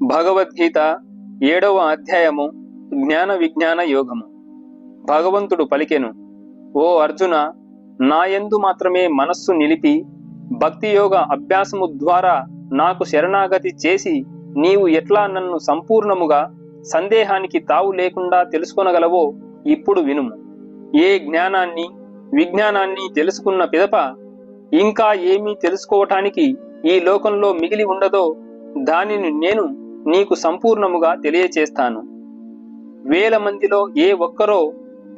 భగవద్గీత ఏడవ అధ్యాయము జ్ఞాన విజ్ఞాన యోగము. భగవంతుడు పలికెను ఓ అర్జున నాయందు మాత్రమే మనస్సు నిలిపి భక్తి యోగ అభ్యాసము ద్వారా నాకు శరణాగతి చేసి నీవు ఎట్లా నన్ను సంపూర్ణముగా సందేహానికి తావు లేకుండా తెలుసుకొనగలవో ఇప్పుడు వినుము ఏ జ్ఞానాన్ని విజ్ఞానాన్ని తెలుసుకున్న పిదప ఇంకా ఏమీ తెలుసుకోవటానికి ఈ లోకంలో మిగిలి ఉండదో దానిని నేను నీకు సంపూర్ణముగా తెలియచేస్తాను. వేల మందిలో ఏ ఒక్కరో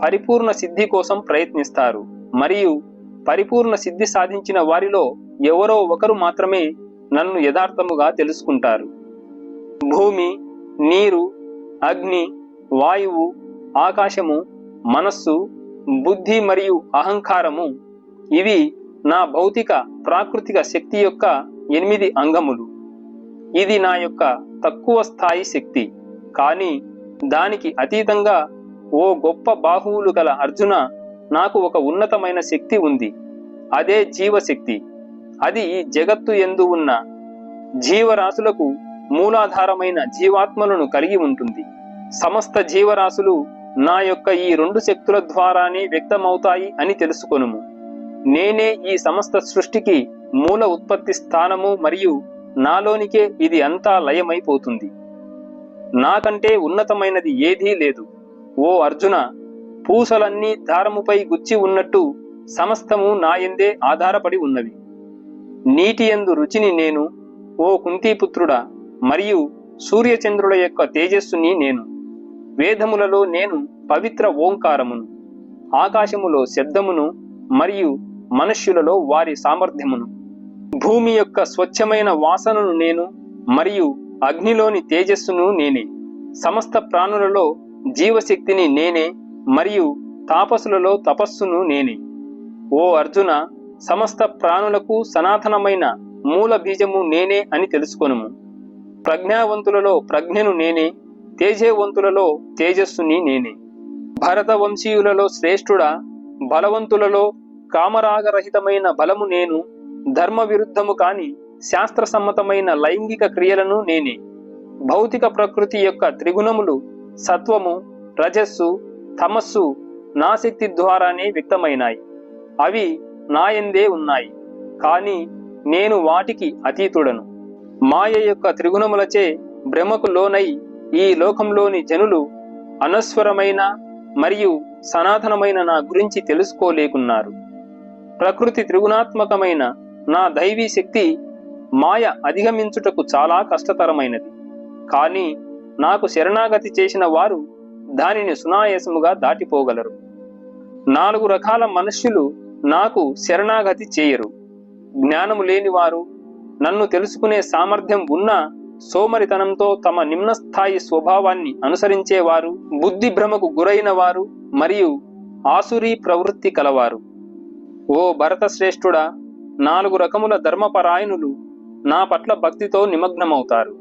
పరిపూర్ణ సిద్ధి కోసం ప్రయత్నిస్తారు. మరియు పరిపూర్ణ సిద్ధి సాధించిన వారిలో ఎవరో ఒకరు మాత్రమే నన్ను యథార్థముగా తెలుసుకుంటారు. భూమి నీరు అగ్ని వాయువు ఆకాశము మనస్సు బుద్ధి మరియు అహంకారము ఇవి నా భౌతిక ప్రాకృతిక శక్తి యొక్క ఎనిమిది అంగములు. ఇది నా యొక్క తక్కువ స్థాయి శక్తి. కానీ దానికి అతీతంగా ఓ గొప్ప బాహువులు గల అర్జున నాకు ఒక ఉన్నతమైన శక్తి ఉంది. అదే జీవశక్తి. అది ఈ జగత్తు ఎందు ఉన్న జీవరాశులకు మూలాధారమైన జీవాత్మలను కలిగి ఉంటుంది. సమస్త జీవరాశులు నా యొక్క ఈ రెండు శక్తుల ద్వారానే వ్యక్తమవుతాయి అని తెలుసుకొనుము. నేనే ఈ సమస్త సృష్టికి మూల ఉత్పత్తి స్థానము మరియు నాలోనికే ఇది అంతా లయమైపోతుంది. నాకంటే ఉన్నతమైనది ఏదీ లేదు. ఓ అర్జున పూసలన్నీ దారముపై గుచ్చి ఉన్నట్టు సమస్తము నాయందే ఆధారపడి ఉన్నవి. నీటి యందు రుచిని నేను ఓ కుంతీపుత్రుడా మరియు సూర్యచంద్రుల యొక్క తేజస్సుని నేను. వేదములలో నేను పవిత్ర ఓంకారమును ఆకాశములో శబ్దమును మరియు మనుష్యులలో వారి సామర్థ్యమును. భూమి యొక్క స్వచ్ఛమైన వాసనను నేను మరియు అగ్నిలోని తేజస్సును నేనే. సమస్త ప్రాణులలో జీవశక్తిని నేనే మరియు తాపసులలో తపస్సును నేనే. ఓ అర్జున సమస్త ప్రాణులకు సనాతనమైన మూల బీజము నేనే అని తెలుసుకొనుము. ప్రజ్ఞావంతులలో ప్రజ్ఞను నేనే తేజవంతులలో తేజస్సుని నేనే. భరత వంశీయులలో శ్రేష్ఠుడా బలవంతులలో కామరాగరహితమైన బలము నేను ధర్మ విరుద్ధము కాని శాస్త్ర సమ్మతమైన లైంగిక క్రియలను నేనే. భౌతిక ప్రకృతి యొక్క త్రిగుణములు సత్వము రజస్సు తమస్సు నా శక్తి ద్వారానే వ్యక్తమైనాయి. అవి నాయందే ఉన్నాయి. కానీ నేను వాటికి అతీతుడను. మాయ యొక్క త్రిగుణములచే భ్రమకు లోనై ఈ లోకంలోని జనులు అనస్వరమైన మరియు సనాతనమైన నా గురించి తెలుసుకోలేకున్నారు. ప్రకృతి త్రిగుణాత్మకమైన నా దైవీ శక్తి మాయ అధిగమించుటకు చాలా కష్టతరమైనది. కానీ నాకు శరణాగతి చేసిన వారు దానిని సునాయాసముగా దాటిపోగలరు. నాలుగు రకాల మనుష్యులు నాకు శరణాగతి చేయరు. జ్ఞానము లేనివారు నన్ను తెలుసుకునే సామర్థ్యం ఉన్న సోమరితనంతో తమ నిమ్నస్థాయి స్వభావాన్ని అనుసరించేవారు బుద్ధి భ్రమకు గురైన వారు మరియు ఆసురీ ప్రవృత్తి కలవారు. ఓ భరత శ్రేష్ఠుడా నాలుగు రకముల ధర్మపరాయణులు నా పట్ల భక్తితో నిమగ్నమవుతారు.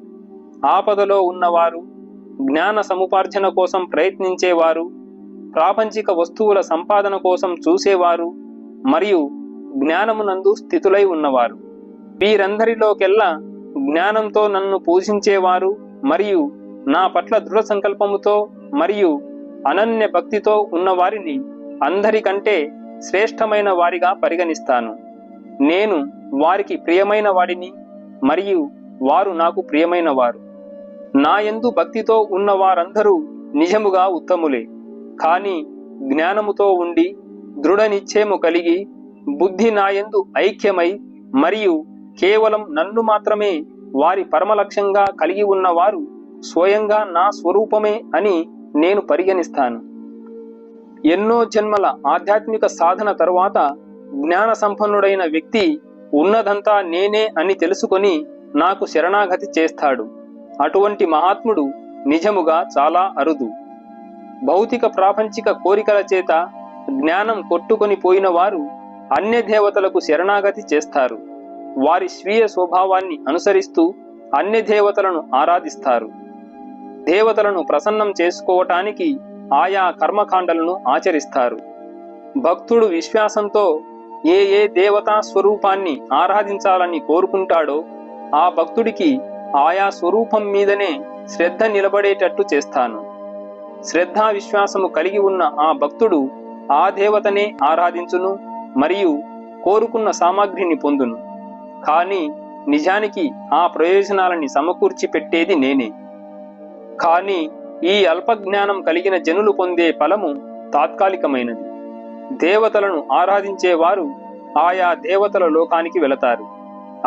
ఆపదలో ఉన్నవారు జ్ఞాన సముపార్జన కోసం ప్రయత్నించేవారు ప్రాపంచిక వస్తువుల సంపాదన కోసం చూసేవారు మరియు జ్ఞానమునందు స్థితులై ఉన్నవారు. వీరందరిలోకెల్లా జ్ఞానంతో నన్ను పూజించేవారు మరియు నా పట్ల దృఢ సంకల్పముతో మరియు అనన్య భక్తితో ఉన్నవారిని అందరికంటే శ్రేష్టమైన వారిగా పరిగణిస్తాను. నేను వారికి ప్రియమైన వాడిని మరియు వారు నాకు ప్రియమైన వారు. నా యందు భక్తితో ఉన్న వారందరూ నిజముగా ఉత్తములే. కానీ జ్ఞానముతో ఉండి దృఢ నిశ్చయము కలిగి బుద్ధి నాయందు ఐక్యమై మరియు కేవలం నన్ను మాత్రమే వారి పరమలక్ష్యంగా కలిగి ఉన్నవారు స్వయంగా నా స్వరూపమే అని నేను పరిగణిస్తాను. ఎన్నో జన్మల ఆధ్యాత్మిక సాధన తరువాత జ్ఞాన సంపన్నుడైన వ్యక్తి ఉన్నదంతా నేనే అని తెలుసుకొని నాకు శరణాగతి చేస్తాడు. అటువంటి మహాత్ముడు నిజముగా చాలా అరుదు. భౌతిక ప్రాపంచిక కోరికల చేత జ్ఞానం కొట్టుకొని పోయిన వారు అన్య దేవతలకు శరణాగతి చేస్తారు. వారి స్వీయ స్వభావాన్ని అనుసరిస్తూ అన్య దేవతలను ఆరాధిస్తారు. దేవతలను ప్రసన్నం చేసుకోవటానికి ఆయా కర్మకాండలను ఆచరిస్తారు. భక్తుడు విశ్వాసంతో ఏ ఏ దేవతా స్వరూపాన్ని ఆరాధించాలని కోరుకుంటాడో ఆ భక్తుడికి ఆయా స్వరూపం మీదనే శ్రద్ధ నిలబడేటట్టు చేస్తాను. శ్రద్ధా విశ్వాసము కలిగి ఉన్న ఆ భక్తుడు ఆ దేవతనే ఆరాధించును మరియు కోరుకున్న సామాగ్రిని పొందును. కానీ నిజానికి ఆ ప్రయోజనాలని సమకూర్చి పెట్టేది నేనే. కానీ ఈ అల్పజ్ఞానం కలిగిన జనులు పొందే ఫలము తాత్కాలికమైనది. దేవతలను ఆరాధించేవారు ఆయా దేవతల లోకానికి వెళతారు.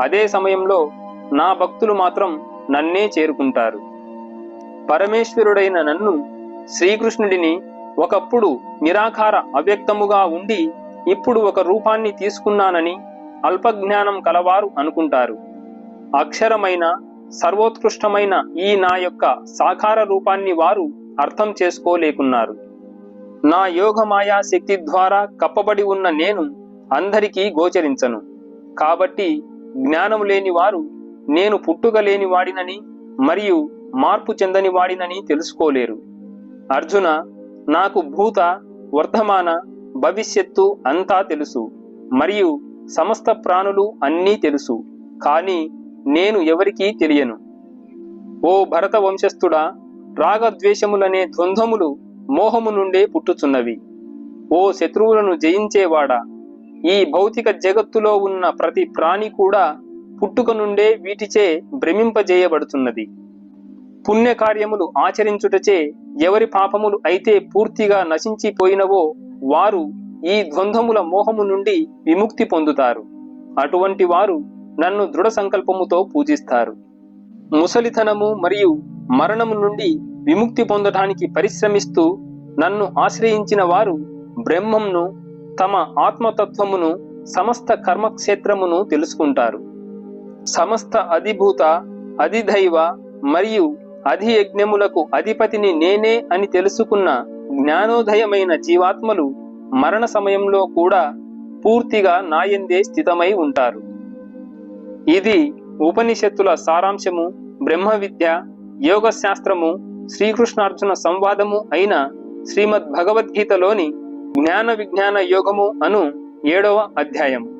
అదే సమయంలో నా భక్తులు మాత్రం నన్నే చేరుకుంటారు. పరమేశ్వరుడైన నన్ను శ్రీకృష్ణుడిని ఒకప్పుడు నిరాకార అవ్యక్తముగా ఉండి ఇప్పుడు ఒక రూపాన్ని తీసుకున్నానని అల్పజ్ఞానం కలవారు అనుకుంటారు. అక్షరమైన సర్వోత్కృష్టమైన ఈ నా యొక్క సాకార రూపాన్ని వారు అర్థం చేసుకోలేకున్నారు. నా యోగమాయా శక్తి ద్వారా కప్పబడి ఉన్న నేను అందరికీ గోచరించను. కాబట్టి జ్ఞానం లేని వారు నేను పుట్టుక లేని వాడినని మరియు మార్పు చెందని వాడినని తెలుసుకోలేరు. అర్జున నాకు భూత వర్ధమాన భవిష్యత్తు అంతా తెలుసు మరియు సమస్త ప్రాణులు అన్నీ తెలుసు కానీ నేను ఎవరికీ తెలియను. ఓ భరత వంశస్థుడా రాగద్వేషములనే ద్వంద్వములు మోహము నుండే పుట్టుచున్నవి. ఓ శత్రువులను జయించేవాడా? ఈ భౌతిక జగత్తులో ఉన్న ప్రతి ప్రాణి కూడా పుట్టుక నుండే వీటిచే భ్రమింపజేయబడుతున్నది. పుణ్యకార్యములు ఆచరించుటచే ఎవరి పాపములు అయితే పూర్తిగా నశించిపోయినవో వారు ఈ ద్వంద్వముల మోహము నుండి విముక్తి పొందుతారు. అటువంటి వారు నన్ను దృఢ సంకల్పముతో పూజిస్తారు. ముసలితనము మరియు మరణము నుండి విముక్తి పొందటానికి పరిశ్రమిస్తూ నన్ను ఆశ్రయించిన వారు బ్రహ్మంను తమ ఆత్మతత్వమును సమస్త కర్మక్షేత్రమును తెలుసుకుంటారు. సమస్త అధిభూత అధిదైవ మరియు అధియజ్ఞములకు అధిపతిని నేనే అని తెలుసుకున్న జ్ఞానోదయమైన జీవాత్మలు మరణ సమయంలో కూడా పూర్తిగా నాయందే స్థితమై ఉంటారు. ఇది ఉపనిషత్తుల సారాంశము బ్రహ్మ విద్య యోగ శాస్త్రము శ్రీకృష్ణార్జున సంవాదము అయిన శ్రీమద్ భగవద్గీతలోని జ్ఞాన విజ్ఞాన యోగము అను ఏడవ అధ్యాయము.